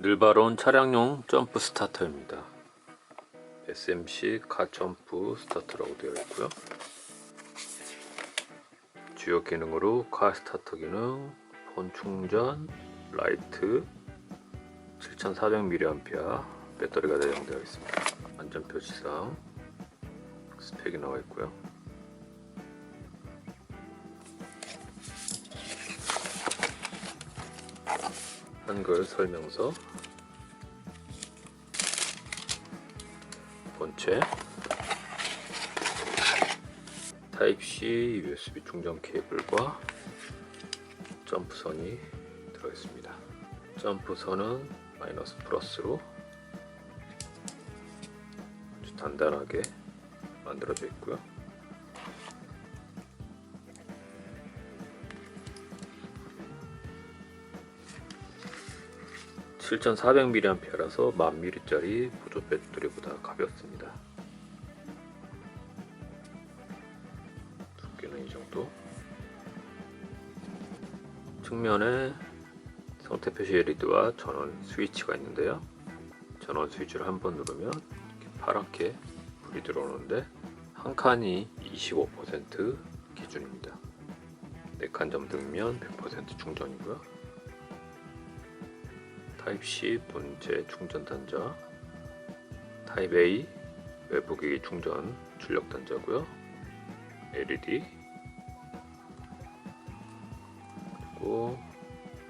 늘바로운 차량용 점프 스타터입니다. SMC 카 점프 스타터라고 되어 있고요. 주요 기능으로 카 스타터 기능, 폰 충전, 라이트, 7400mAh 배터리가 내장되어 있습니다. 안전 표시상 스펙이 나와 있고요. 한글 설명서 본체 타입C USB 충전 케이블과 점프선이 들어있습니다. 점프선은 마이너스 플러스로 단단하게 만들어져 있고요. (7400mAh라서) 1000mAh짜리 보조 배터리보다 가볍습니다. 두께는 이 정도. 측면에 상태 표시 LED와 전원 스위치가 있는데요. 전원 스위치를 한 번 누르면 이렇게 파랗게 불이 들어오는데 한 칸이 25% 기준입니다. 네칸 점등면 100% 충전이고요. 타입 C 본체 충전 단자, 타입 A 외부 기기 충전 출력 단자고요. LED 그리고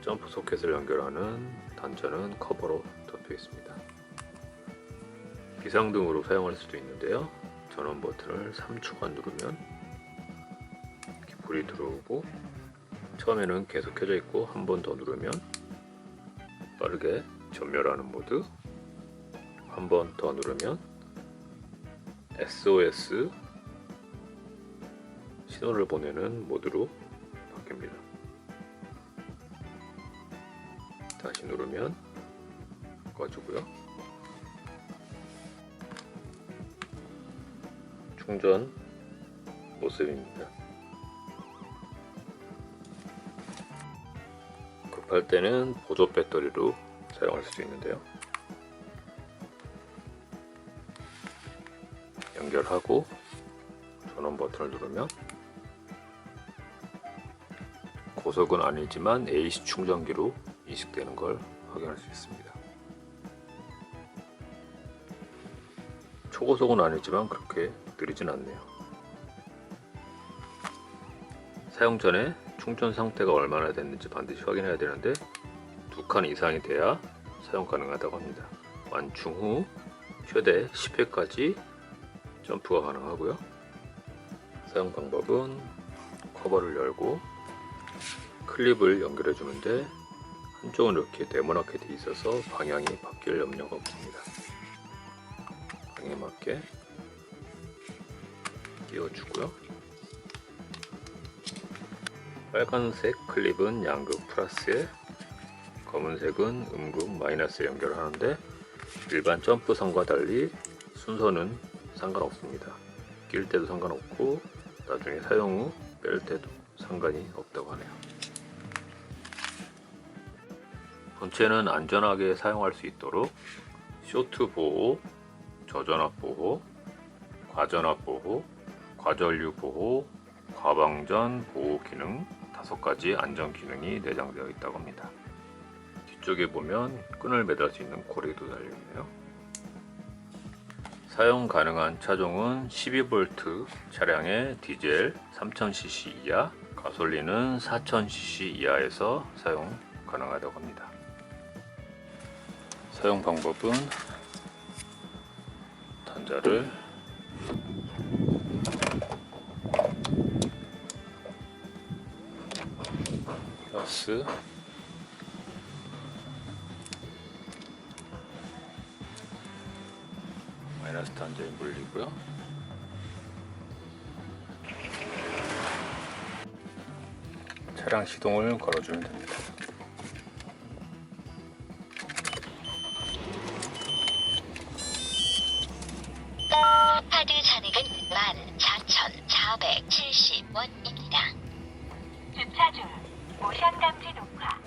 점프 소켓을 연결하는 단자는 커버로 덮여 있습니다. 비상등으로 사용할 수도 있는데요. 전원 버튼을 3초간 누르면 불이 들어오고 처음에는 계속 켜져 있고 한 번 더 누르면 빠르게 전멸하는 모드 한 번 더 누르면 SOS 신호를 보내는 모드로 바뀝니다. 다시 누르면 꺼지고요. 충전 모습입니다. 급할 때는 보조 배터리로 사용할 수 있는데요. 연결하고 전원 버튼을 누르면 고속은 아니지만 AC 충전기로 인식되는 걸 확인할 수 있습니다. 초고속은 아니지만 그렇게 느리진 않네요. 사용 전에 충전 상태가 얼마나 됐는지 반드시 확인해야 되는데 두 칸 이상이 돼야 사용 가능하다고 합니다. 완충 후 최대 10회까지 점프가 가능하고요. 사용 방법은 커버를 열고 클립을 연결해 주는데 한쪽은 이렇게 네모나게 돼 있어서 방향이 바뀔 염려가 없습니다. 방향에 맞게 끼워주고요. 빨간색 클립은 양극 플러스에 검은색은 음극 마이너스에 연결하는데 일반 점프선과 달리 순서는 상관없습니다. 낄 때도 상관없고 나중에 사용 후 뺄 때도 상관이 없다고 하네요. 본체는 안전하게 사용할 수 있도록 쇼트 보호, 저전압 보호, 과전압 보호, 과전류 보호, 과방전 보호 기능 다섯 가지 안전 기능이 내장되어 있다고 합니다. 뒤쪽에 보면 끈을 매달 수 있는 고리도 달려 있네요. 사용 가능한 차종은 12V 차량의 디젤 3000cc 이하, 가솔린은 4000cc 이하에서 사용 가능하다고 합니다. 사용 방법은 단자를 플러스 마이너스 단자에 물리고요. 차량 시동을 걸어주면 됩니다. 카드 잔액은 14,470원입니다. 주차 중 감지 녹화.